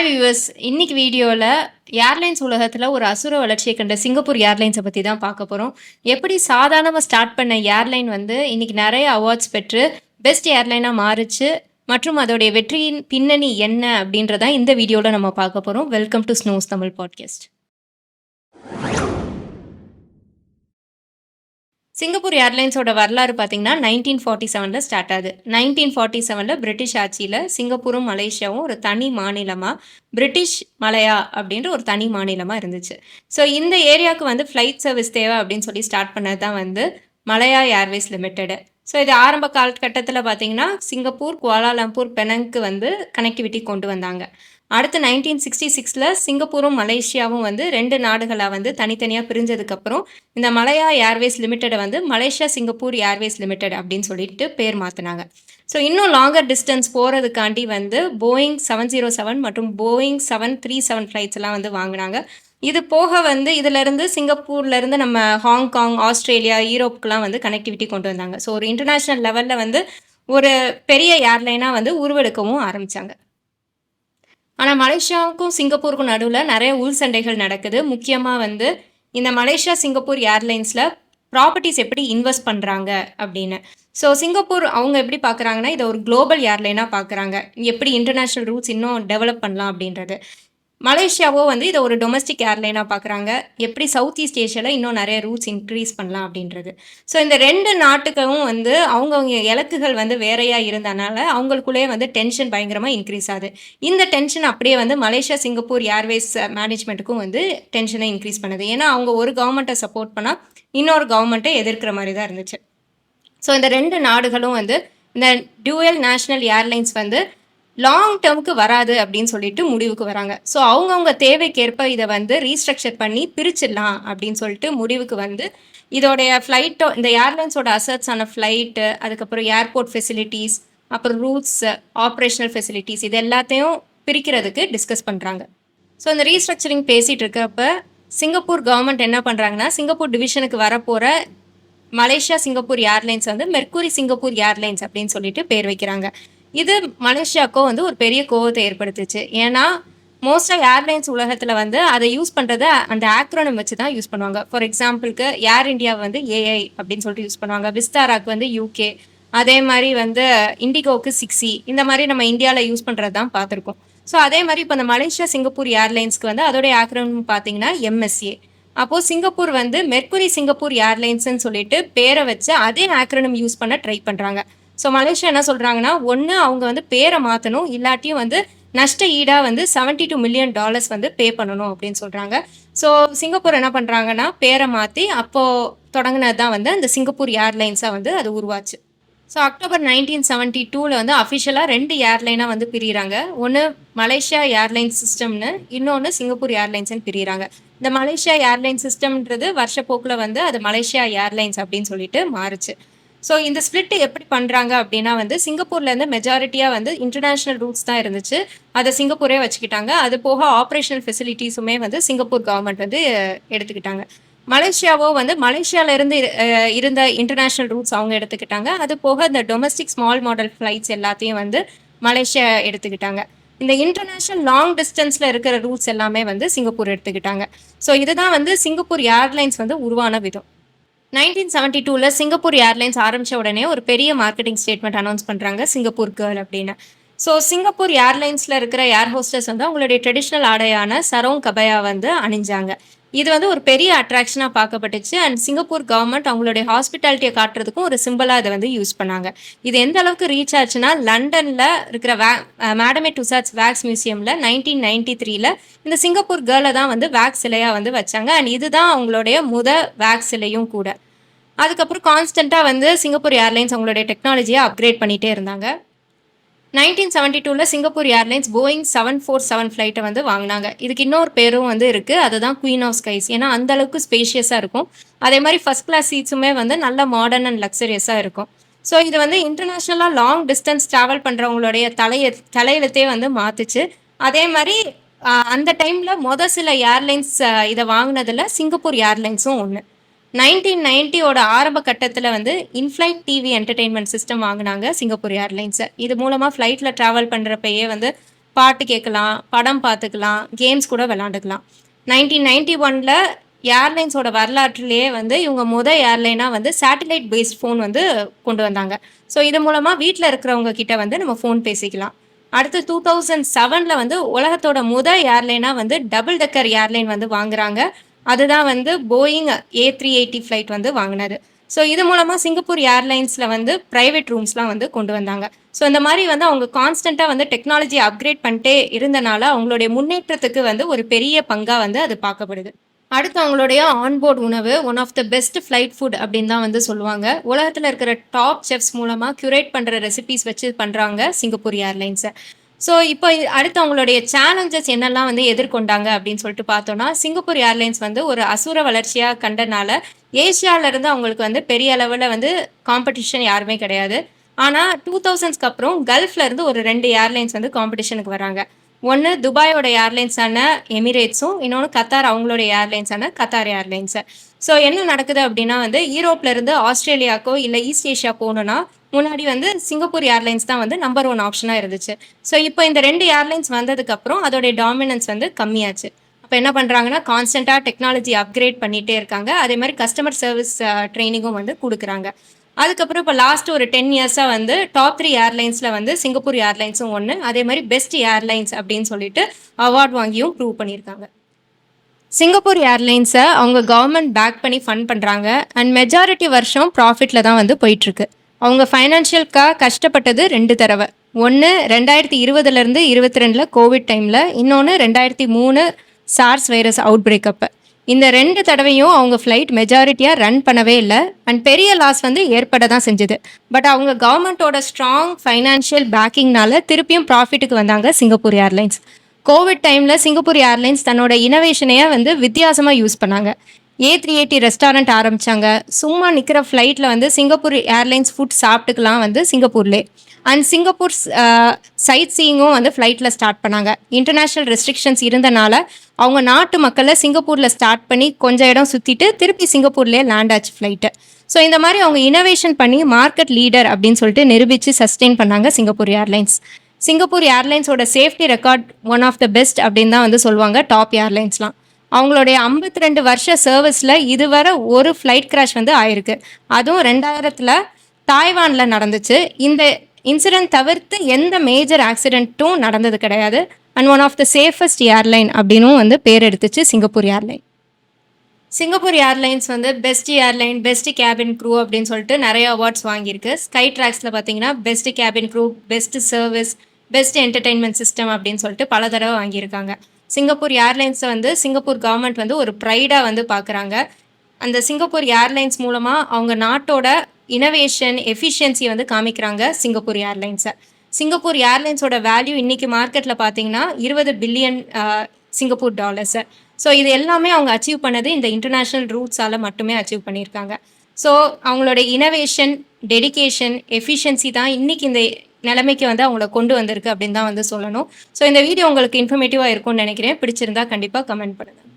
Hi viewers இன்னைக்கு வீடியோவில் airlines உலகத்தில் ஒரு அசுர வளர்ச்சியை கண்ட சிங்கப்பூர் ஏர்லைன்ஸை பற்றி தான் பார்க்க போகிறோம் எப்படி சாதாரணமாக ஸ்டார்ட் பண்ண ஏர்லைன் வந்து இன்னைக்கு நிறைய அவார்ட்ஸ் பெற்று பெஸ்ட் ஏர்லைனாக மாறுச்சு மற்றும் அதோடைய வெற்றியின் பின்னணி என்ன அப்படின்றதான் இந்த வீடியோவில் நம்ம பார்க்க போகிறோம் welcome to Snows Tamil podcast Singapore ஏர்லைன்ஸோட வரலாறு பார்த்தீங்கன்னா நைன்டீன் ஃபார்ட்டி செவனில் ஸ்டார்ட் ஆகுது. நைன்டீன் ஃபார்ட்டி செவனில் பிரிட்டிஷ் ஆட்சியில் சிங்கப்பூரும் மலேசியாவும் ஒரு தனி மாநிலமாக பிரிட்டிஷ் மலையா அப்படின்ற ஒரு தனி மாநிலமாக இருந்துச்சு. ஸோ இந்த ஏரியாவுக்கு வந்து ஃப்ளைட் சர்வீஸ் தேவை அப்படின்னு சொல்லி ஸ்டார்ட் பண்ணது தான் வந்து மலையா ஏர்வேஸ் லிமிட்டெடு ஸோ இது ஆரம்ப காலகட்டத்தில் பார்த்தீங்கன்னா சிங்கப்பூர் குவாலாலம்பூர் பெனங்க்கு வந்து கனெக்டிவிட்டி கொண்டு வந்தாங்க. அடுத்து நைன்டீன் சிக்ஸ்டி சிக்ஸில் சிங்கப்பூரும் மலேசியாவும் வந்து ரெண்டு நாடுகளாக வந்து தனித்தனியாக பிரிஞ்சதுக்கப்புறம் இந்த மலையா ஏர்வேஸ் லிமிட்டடை வந்து மலேசியா சிங்கப்பூர் ஏர்வேஸ் லிமிடெட் அப்படின்னு சொல்லிட்டு பேர் மாற்றினாங்க ஸோ இன்னும் லாங்கர் டிஸ்டன்ஸ் போகிறதுக்காண்டி வந்து போயிங் செவன் ஜீரோ செவன் மற்றும் Boeing seven three seven flights எல்லாம் வந்து வாங்கினாங்க. இது போக வந்து இதிலேருந்து சிங்கப்பூர்லேருந்து நம்ம ஹாங்காங் ஆஸ்திரேலியா யூரோப்புக்கெலாம் வந்து கனெக்டிவிட்டி கொண்டு வந்தாங்க. ஸோ ஒரு இன்டர்நேஷ்னல் லெவலில் வந்து ஒரு பெரிய ஏர்லைனாக வந்து உருவெடுக்கவும் ஆரம்பித்தாங்க ஆனால் மலேசியாவுக்கும் சிங்கப்பூருக்கும் நடுவில் நிறைய உள் சண்டைகள் நடக்குது. முக்கியமாக வந்து இந்த மலேசியா சிங்கப்பூர் ஏர்லைன்ஸில் ப்ராப்பர்ட்டிஸ் எப்படி இன்வெஸ்ட் பண்ணுறாங்க அப்படின்னு. ஸோ சிங்கப்பூர் அவங்க எப்படி பார்க்குறாங்கன்னா இதை ஒரு குளோபல் ஏர்லைனாக பார்க்குறாங்க எப்படி இன்டர்நேஷ்னல் ரூட்ஸ் இன்னும் டெவலப் பண்ணலாம் அப்படின்றது. மலேசியாவோ வந்து இதை ஒரு டொமஸ்டிக் ஏர்லைனாக பார்க்குறாங்க எப்படி சவுத் ஈஸ்ட் ஏஷியாவில் இன்னும் நிறைய ரூட்ஸ் இன்க்ரீஸ் பண்ணலாம் அப்படின்றது. ஸோ இந்த ரெண்டு நாட்டுக்கும் வந்து அவங்கவுங்க இலக்குகள் வந்து வேறையாக இருந்தனால அவங்களுக்குள்ளேயே வந்து டென்ஷன் பயங்கரமாக இன்க்ரீஸ் ஆகுது. இந்த டென்ஷன் அப்படியே வந்து மலேசியா சிங்கப்பூர் ஏர்வேஸ் மேனேஜ்மெண்ட்டுக்கும் வந்து டென்ஷனை இன்க்ரீஸ் பண்ணுது. ஏன்னா அவங்க ஒரு கவர்மெண்ட்டை சப்போர்ட் பண்ணால் இன்னொரு கவர்மெண்ட்டை எதிர்க்கிற மாதிரி தான் இருந்துச்சு. ஸோ இந்த ரெண்டு நாடுகளும் வந்து இந்த டியூயல் நேஷ்னல் ஏர்லைன்ஸ் வந்து லாங் டேர்முக்கு வராது அப்படின்னு சொல்லிட்டு முடிவுக்கு வராங்க. ஸோ அவங்கவுங்க தேவைக்கேற்ப இதை வந்து ரீஸ்ட்ரக்சர் பண்ணி பிரிச்சிடலாம் அப்படின்னு சொல்லிட்டு முடிவுக்கு வந்து இதோடைய ஃப்ளைட்டோ இந்த ஏர்லைன்ஸோட அசட்ஸான ஃப்ளைட்டு அதுக்கப்புறம் ஏர்போர்ட் ஃபெசிலிட்டிஸ் அப்புறம் ரூட்ஸ் ஆப்ரேஷனல் ஃபெசிலிட்டிஸ் இது எல்லாத்தையும் பிரிக்கிறதுக்கு டிஸ்கஸ் பண்ணுறாங்க ஸோ இந்த ரீஸ்ட்ரக்சரிங் பேசிகிட்டு இருக்கப்ப சிங்கப்பூர் கவர்மெண்ட் என்ன பண்ணுறாங்கன்னா சிங்கப்பூர் டிவிஷனுக்கு வரப்போகிற மலேசியா சிங்கப்பூர் ஏர்லைன்ஸ் வந்து மெர்க்குரி சிங்கப்பூர் ஏர்லைன்ஸ் அப்படின்னு சொல்லிட்டு பேர் வைக்கிறாங்க. இது மலேசியாக்கோ வந்து ஒரு பெரிய கோவத்தை ஏற்படுத்துச்சு. ஏன்னா மோஸ்ட்டாக ஏர்லைன்ஸ் உலகத்தில் வந்து அதை யூஸ் பண்ணுறத அந்த ஆக்ரோனம் வச்சு தான் யூஸ் பண்ணுவாங்க. ஃபார் எக்ஸாம்பிளுக்கு ஏர் இந்தியா வந்து ஏஐ அப்படின்னு சொல்லிட்டு யூஸ் பண்ணுவாங்க. விஸ்தாராக்கு வந்து யூகே அதே மாதிரி வந்து இண்டிகோவுக்கு சிக்ஸி இந்த மாதிரி நம்ம இந்தியாவில் யூஸ் பண்ணுறது தான் பார்த்துருக்கோம். ஸோ அதே மாதிரி இப்போ இந்த மலேசியா சிங்கப்பூர் ஏர்லைன்ஸ்க்கு வந்து அதோடைய ஆக்ரோனம் பார்த்தீங்கன்னா எம்எஸ்ஏ அப்போது சிங்கப்பூர் வந்து மெர்குரி சிங்கப்பூர் ஏர்லைன்ஸ்ன்னு சொல்லிட்டு பேரை வச்சு அதே ஆக்ரோனம் யூஸ் பண்ண ட்ரை பண்ணுறாங்க ஸோ மலேசியா என்ன சொல்கிறாங்கன்னா ஒன்று அவங்க வந்து பேரை மாற்றணும் இல்லாட்டியும் வந்து நஷ்ட ஈடாக வந்து செவன்ட்டி டூ மில்லியன் டாலர்ஸ் வந்து பே பண்ணணும் அப்படின்னு சொல்கிறாங்க ஸோ சிங்கப்பூர் என்ன பண்ணுறாங்கன்னா பேரை மாற்றி அப்போது தொடங்கினது தான் வந்து அந்த சிங்கப்பூர் ஏர்லைன்ஸாக வந்து அது உருவாச்சு. ஸோ அக்டோபர் நைன்டீன் செவன்ட்டி டூவில் வந்து அஃபிஷியலாக ரெண்டு ஏர்லைனாக வந்து பிரிகிறாங்க ஒன்று மலேசியா ஏர்லைன்ஸ் சிஸ்டம்னு இன்னொன்று சிங்கப்பூர் ஏர்லைன்ஸ்னு பிரிகிறாங்க இந்த மலேசியா ஏர்லைன் சிஸ்டம்ன்றது வருஷப்போக்கில் வந்து அது மலேசியா ஏர்லைன்ஸ் அப்படின்னு சொல்லிட்டு மாறுச்சு. ஸோ இந்த ஸ்பிளிட் எப்படி பண்ணுறாங்க அப்படின்னா வந்து சிங்கப்பூர்லேருந்து மெஜாரிட்டியாக வந்து இன்டர்நேஷ்னல் ரூட்ஸ் தான் இருந்துச்சு. அதை சிங்கப்பூரே வச்சுக்கிட்டாங்க. அது போக ஆப்ரேஷனல் ஃபெசிலிட்டிஸுமே வந்து சிங்கப்பூர் கவர்மெண்ட் வந்து எடுத்துக்கிட்டாங்க. மலேசியாவோ வந்து மலேசியாவிலேருந்து இருந்த இன்டர்நேஷ்னல் ரூட்ஸ் அவங்க எடுத்துக்கிட்டாங்க. அது போக இந்த டொமஸ்டிக் ஸ்மால் மாடல் ஃப்ளைட்ஸ் எல்லாத்தையும் வந்து மலேசியா எடுத்துக்கிட்டாங்க. இந்த இன்டர்நேஷ்னல் லாங் டிஸ்டன்ஸில் இருக்கிற ரூட்ஸ் எல்லாமே வந்து சிங்கப்பூர் எடுத்துக்கிட்டாங்க. ஸோ இதுதான் வந்து சிங்கப்பூர் ஏர்லைன்ஸ் வந்து உருவான விதம். நைன்டீன் செவன்ட்டி டூவில் சிங்கப்பூர் ஏர்லைன்ஸ் ஆரம்பித்த உடனே ஒரு பெரிய மார்க்கெட்டிங் ஸ்டேட்மெண்ட் அனௌன்ஸ் பண்ணுறாங்க சிங்கப்பூர் கேர்ள் அப்படின்னு. ஸோ சிங்கப்பூர் ஏர்லைன்ஸில் இருக்கிற ஏர் ஹோஸ்டர்ஸ் வந்து அவங்களுடைய ட்ரெடிஷ்னல் ஆடையான சரோங் கபயா வந்து அணிஞ்சாங்க. இது வந்து ஒரு பெரிய அட்ராக்ஷனாக பார்க்கப்பட்டுச்சு. அண்ட் சிங்கப்பூர் கவர்மெண்ட் அவங்களுடைய ஹாஸ்பிட்டாலிட்டியை காட்டுறதுக்கும் ஒரு சிம்பிளாக இதை வந்து யூஸ் பண்ணாங்க. இது எந்த அளவுக்கு ரீச் ஆச்சுன்னா லண்டனில் இருக்கிற வே மேடமே டுசாட்ஸ் வேக்ஸ் மியூசியமில் நைன்டீன் நைன்டி த்ரீல இந்த சிங்கப்பூர் கேர்ளை தான் வந்து வேக்ஸ் சிலையாக வந்து வச்சாங்க. அண்ட் இதுதான் அவங்களுடைய முத வேக்ஸ் சிலையும் கூட. அதுக்கப்புறம் கான்ஸ்டண்ட்டாக வந்து சிங்கப்பூர் ஏர்லைன்ஸ் அவங்களுடைய டெக்னாலஜியை அப்கிரேட் பண்ணிகிட்டே இருந்தாங்க. நைன்டீன் செவன்ட்டி டூவில் Singapore airlines Boeing seven four seven ஃப்ளைட்டை வந்து வாங்கினாங்க. இதுக்கு இன்னொரு பேரும் வந்து இருக்குது அதுதான் குயின் ஆஃப் ஸ்கைஸ் ஏன்னா அந்த அளவுக்கு ஸ்பேஷியஸாக இருக்கும். அதே மாதிரி ஃபஸ்ட் கிளாஸ் சீட்ஸுமே வந்து நல்ல மாடர்ன் அண்ட் லக்ஸரியஸாக இருக்கும். ஸோ இது வந்து இன்டர்நேஷ்னலாக லாங் டிஸ்டன்ஸ் ட்ராவல் பண்ணுறவங்களுடைய தலைய தலையெழுத்தே வந்து மாற்றுச்சு அதே மாதிரி அந்த டைமில் மொதல் சில ஏர்லைன்ஸ் இதை வாங்கினதில் சிங்கப்பூர் ஏர்லைன்ஸும் ஒன்று நைன்டீன் நைன்ட்டியோட ஆரம்ப கட்டத்தில் வந்து இன்ஃப்ளைட் டிவி என்டர்டெயின்மெண்ட் சிஸ்டம் வாங்கினாங்க சிங்கப்பூர் ஏர்லைன்ஸை இது மூலமாக ஃப்ளைட்டில் ட்ராவல் பண்ணுறப்பயே வந்து பாட்டு கேட்கலாம் படம் பார்த்துக்கலாம் கேம்ஸ் கூட விளாண்டுக்கலாம். நைன்டீன் நைன்டி ஒனில் ஏர்லைன்ஸோட வரலாற்றிலேயே வந்து இவங்க முத ஏர்லைனாக வந்து சேட்டலைட் பேஸ்ட் ஃபோன் வந்து கொண்டு வந்தாங்க. ஸோ இது மூலமாக வீட்டில் இருக்கிறவங்க கிட்ட வந்து நம்ம ஃபோன் பேசிக்கலாம். அடுத்து டூ தௌசண்ட் செவனில் வந்து உலகத்தோட முத ஏர்லைனாக வந்து டபுள் டெக்கர் ஏர்லைன் வந்து வாங்குறாங்க. அதுதான் வந்து Boeing A three eighty flight வந்து வாங்கினது. ஸோ இது மூலமாக சிங்கப்பூர் ஏர்லைன்ஸில் வந்து ப்ரைவேட் ரூம்ஸ்லாம் வந்து கொண்டு வந்தாங்க. ஸோ இந்த மாதிரி வந்து அவங்க கான்ஸ்டண்ட்டாக வந்து டெக்னாலஜி அப்கிரேட் பண்ணிட்டே இருந்தனால அவங்களுடைய முன்னேற்றத்துக்கு வந்து ஒரு பெரிய பங்காக வந்து அது பார்க்கப்படுது. அடுத்து அவங்களுடைய ஆன்போர்ட் உணவு one of the best flight food அப்படின்னு தான் வந்து சொல்லுவாங்க. உலகத்தில் இருக்கிற டாப் செஃப்ஸ் மூலமாக க்யூரேட் பண்ணுற ரெசிபிஸ் வச்சு பண்ணுறாங்க சிங்கப்பூர் ஏர்லைன்ஸை ஸோ இப்போ அடுத்து அவங்களுடைய சேலஞ்சஸ் என்னெல்லாம் வந்து எதிர்கொண்டாங்க அப்படின்னு சொல்லிட்டு பார்த்தோம்னா சிங்கப்பூர் ஏர்லைன்ஸ் வந்து ஒரு அசுர வளர்ச்சியாக கண்டனால ஏஷியாவிலேருந்து அவங்களுக்கு வந்து பெரிய அளவில் வந்து காம்படிஷன் யாருமே கிடையாது. ஆனால் டூ தௌசண்ட்ஸ்க்கு அப்புறம் கல்ஃப்லேருந்து ஒரு ரெண்டு ஏர்லைன்ஸ் வந்து காம்படிஷனுக்கு வராங்க. ஒன்று துபாயோட ஏர்லைன்ஸான எமிரேட்ஸும் இன்னொன்று கத்தார் அவங்களோட ஏர்லைன்ஸான கத்தார் ஏர்லைன்ஸு ஸோ என்ன நடக்குது அப்படின்னா வந்து யூரோப்ல இருந்து ஆஸ்திரேலியாக்கோ இல்லை ஈஸ்ட் ஏஷியா போகணுன்னா முன்னாடி வந்து சிங்கப்பூர் ஏர்லைன்ஸ் தான் வந்து நம்பர் ஒன் ஆப்ஷனாக இருந்துச்சு. ஸோ இப்போ இந்த ரெண்டு ஏர்லைன்ஸ் வந்ததுக்கப்புறம் அதோடைய டாமினன்ஸ் வந்து கம்மியாச்சு. அப்போ என்ன பண்ணுறாங்கன்னா கான்ஸ்டண்ட்டாக டெக்னாலஜி அப்கிரேட் பண்ணிகிட்டே இருக்காங்க. அதே மாதிரி கஸ்டமர் சர்வீஸ் ட்ரைனிங்கும் வந்து கொடுக்குறாங்க. அதுக்கப்புறம் இப்போ லாஸ்ட் ஒரு டென் இயர்ஸாக வந்து டாப் த்ரீ ஏர்லைன்ஸில் வந்து சிங்கப்பூர் ஏர்லைன்ஸும் ஒன்று அதே மாதிரி பெஸ்ட் ஏர்லைன்ஸ் அப்படின்னு சொல்லிட்டு அவார்ட் வாங்கியும் ப்ரூவ் பண்ணியிருக்காங்க. சிங்கப்பூர் ஏர்லைன்ஸை அவங்க கவர்மெண்ட் பேக் பண்ணி ஃபண்ட் பண்ணுறாங்க அண்ட் மெஜாரிட்டி வருஷம் ப்ராஃபிட்டில் தான் வந்து போயிட்டுருக்கு. அவங்க ஃபைனான்ஷியல்காக கஷ்டப்பட்டது ரெண்டு தடவை. ஒன்று ரெண்டாயிரத்தி இருபதுலேருந்து இருபத்தி ரெண்டில் கோவிட் டைமில் இன்னொன்று ரெண்டாயிரத்தி மூணு சார்ஸ் வைரஸ் அவுட் பிரேக் அப்போ. இந்த ரெண்டு தடவையும் அவங்க ஃப்ளைட் மெஜாரிட்டியாக ரன் பண்ணவே இல்லை. அண்ட் பெரிய லாஸ் வந்து ஏற்பட தான் செஞ்சுது. பட் அவங்க கவர்மெண்ட்டோட ஸ்ட்ராங் ஃபைனான்ஷியல் பேக்கிங்னால திருப்பியும் ப்ராஃபிட்டுக்கு வந்தாங்க சிங்கப்பூர் ஏர்லைன்ஸ். கோவிட் டைமில் சிங்கப்பூர் ஏர்லைன்ஸ் தன்னோட இனோவேஷனையே வந்து வித்தியாசமாக யூஸ் பண்ணாங்க. ஏ த்ரீ எயிட்டி ரெஸ்டாரண்ட் ஆரம்பிச்சாங்க. சும்மா நிற்கிற ஃப்ளைட்டில் வந்து சிங்கப்பூர் ஏர்லைன்ஸ் ஃபுட் சாப்பிட்டுக்கலாம் வந்து சிங்கப்பூர்லே அண்ட் சிங்கப்பூர் சைட் சீயிங்கும் வந்து ஃப்ளைட்டில் ஸ்டார்ட் பண்ணாங்க. இன்டர்நேஷ்னல் ரெஸ்ட்ரிக்ஷன்ஸ் இருந்தனால அவங்க நாட்டு மக்களை சிங்கப்பூரில் ஸ்டார்ட் பண்ணி கொஞ்சம் இடம் சுற்றிட்டு திருப்பி சிங்கப்பூர்லேயே லேண்ட் ஆச்சு ஃப்ளைட்டு ஸோ இந்த மாதிரி அவங்க இனோவேஷன் பண்ணி மார்க்கெட் லீடர் அப்படின்னு சொல்லிட்டு நிரூபித்து சஸ்டெயின் பண்ணாங்க Singapore airlines Singapore ஏர்லைன்ஸோட safety record one of the best அப்படின்னு தான் வந்து சொல்லுவாங்க டாப் ஏர்லைன்ஸ்லாம். அவங்களுடைய ஐம்பத்தி ரெண்டு வருஷ சர்வீஸில் இதுவரை ஒரு ஃப்ளைட் கிராஷ் வந்து ஆயிருக்கு. அதுவும் ரெண்டாயிரத்தில் தாய்வானில் நடந்துச்சு. இந்த இன்சிடென்ட் தவிர்த்து எந்த மேஜர் ஆக்சிடென்ட்டும் நடந்தது கிடையாது. And one of the safest airline அப்படின்னும் வந்து பேர் எடுத்துச்சு சிங்கப்பூர் ஏர்லைன். சிங்கப்பூர் ஏர்லைன்ஸ் வந்து best airline best cabin crew அப்படின்னு சொல்லிட்டு நிறைய அவார்ட்ஸ் வாங்கியிருக்கு. ஸ்கை ட்ராக்ஸில் பார்த்தீங்கன்னா best cabin crew best service best entertainment system அப்படின்னு சொல்லிட்டு பல தடவை வாங்கியிருக்காங்க. சிங்கப்பூர் ஏர்லைன்ஸை வந்து சிங்கப்பூர் கவர்மெண்ட் வந்து ஒரு ப்ரைடாக வந்து பார்க்குறாங்க. அந்த சிங்கப்பூர் ஏர்லைன்ஸ் மூலமாக அவங்க நாட்டோட இனோவேஷன் எஃபிஷியன்சி வந்து காமிக்கிறாங்க சிங்கப்பூர் ஏர்லைன்ஸை. சிங்கப்பூர் ஏர்லைன்ஸோட வேல்யூ இன்றைக்கி மார்க்கெட்டில் பார்த்தீங்கன்னா இருபது பில்லியன் சிங்கப்பூர் டாலர்ஸு ஸோ இது எல்லாமே அவங்க அச்சீவ் பண்ணது இந்த இன்டர்நேஷ்னல் ரூட்ஸால் மட்டுமே அச்சீவ் பண்ணியிருக்காங்க. ஸோ அவங்களோட இனோவேஷன் டெடிகேஷன் எஃபிஷியன்சி தான் இன்றைக்கி இந்த நிலைமைக்கு வந்து அவங்கள கொண்டு வந்திருக்கு அப்படின்னு தான் வந்து சொல்லணும். ஸோ இந்த வீடியோ உங்களுக்கு இன்ஃபர்மேட்டிவாக இருக்கும்னு நினைக்கிறேன். பிடிச்சிருந்தா கண்டிப்பாக கமெண்ட் பண்ணுங்கள்